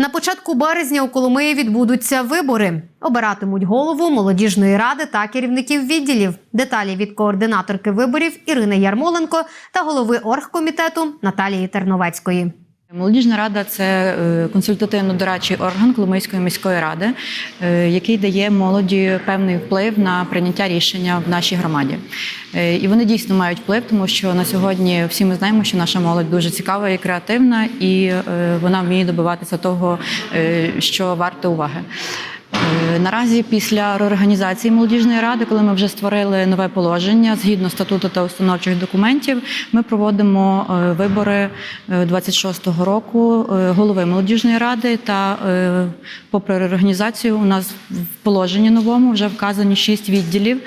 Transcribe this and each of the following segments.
На початку березня у Коломиї відбудуться вибори. Обиратимуть голову молодіжної ради та керівників відділів. Деталі від координаторки виборів Ірини Ярмоленко та голови оргкомітету Наталії Терновецької. Молодіжна рада це е, консультативно-дорадчий орган Коломийської міської ради, е, який дає молоді певний вплив на прийняття рішення в нашій громаді. Е, І вони дійсно мають вплив, тому що на сьогодні всі ми знаємо, що наша молодь дуже цікава і креативна, і вона вміє добиватися того, що варте уваги. Е, Наразі після реорганізації молодіжної ради, коли ми вже створили нове положення згідно статуту та установчих документів, ми проводимо е, вибори е, 26-го року е, голови молодіжної ради. Та попри реорганізацію, у нас в положенні новому вже вказані шість відділів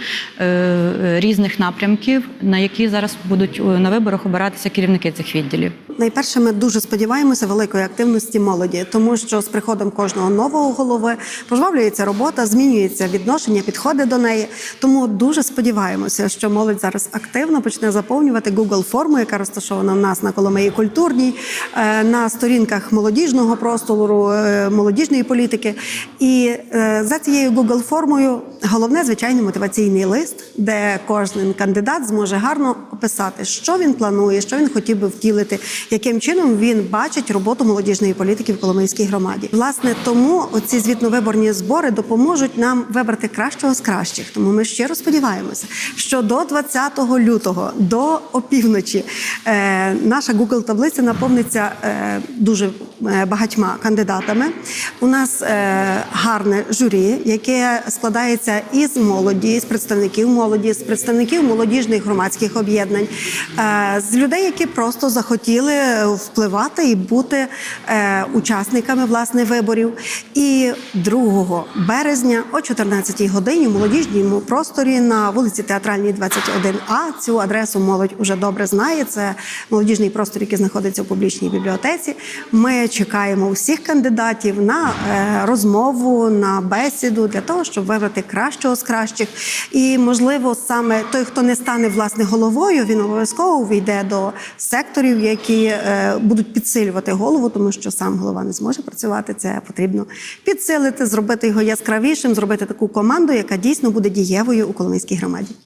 різних напрямків, на які зараз будуть на виборах обиратися керівники цих відділів. Найперше, ми дуже сподіваємося великої активності молоді, тому що з приходом кожного нового голови пожвавлюється робота, змінюється відношення, підходи до неї. Тому дуже сподіваємося, що молодь зараз активно почне заповнювати Google форму, яка розташована в нас на Коломиї культурній, е, на сторінках молодіжного простору, е, молодіжної політики. І е, за цією Google формою головне звичайно мотиваційний лист, де кожен кандидат зможе гарно описати, що він планує, що він хотів би втілити, яким чином він бачить роботу молодіжної політики в Коломийській громаді. Власне, тому оці звітно-виборні збори допоможуть нам вибрати кращого з кращих. Тому ми щиро сподіваємося, що до 20 лютого, до опівночі, е, наша Google таблиця наповниться е, дуже багатьма кандидатами. У нас е, гарне журі, яке складається із молоді, з представників молоді, з представників молодіжних громадських об'єднань, е, з людей, які просто захотіли впливати і бути е, учасниками власне виборів. І 2 березня о 14-й годині в молодіжному просторі на вулиці Театральній 21А. Цю адресу молодь уже добре знає. Це молодіжний простор, який знаходиться в публічній бібліотеці. Ми чекаємо усіх кандидатів на е, розмову, на бесіду для того, щоб вибрати кращого з кращих. І можливо, саме той, хто не стане власне головою, він обов'язково увійде до секторів, які е, будуть підсилювати голову, тому що сам голова не зможе працювати. Це потрібно підсилити, зробити його яскравішим, зробити таку команду, яка дійсно буде дієвою у Коломийській громаді.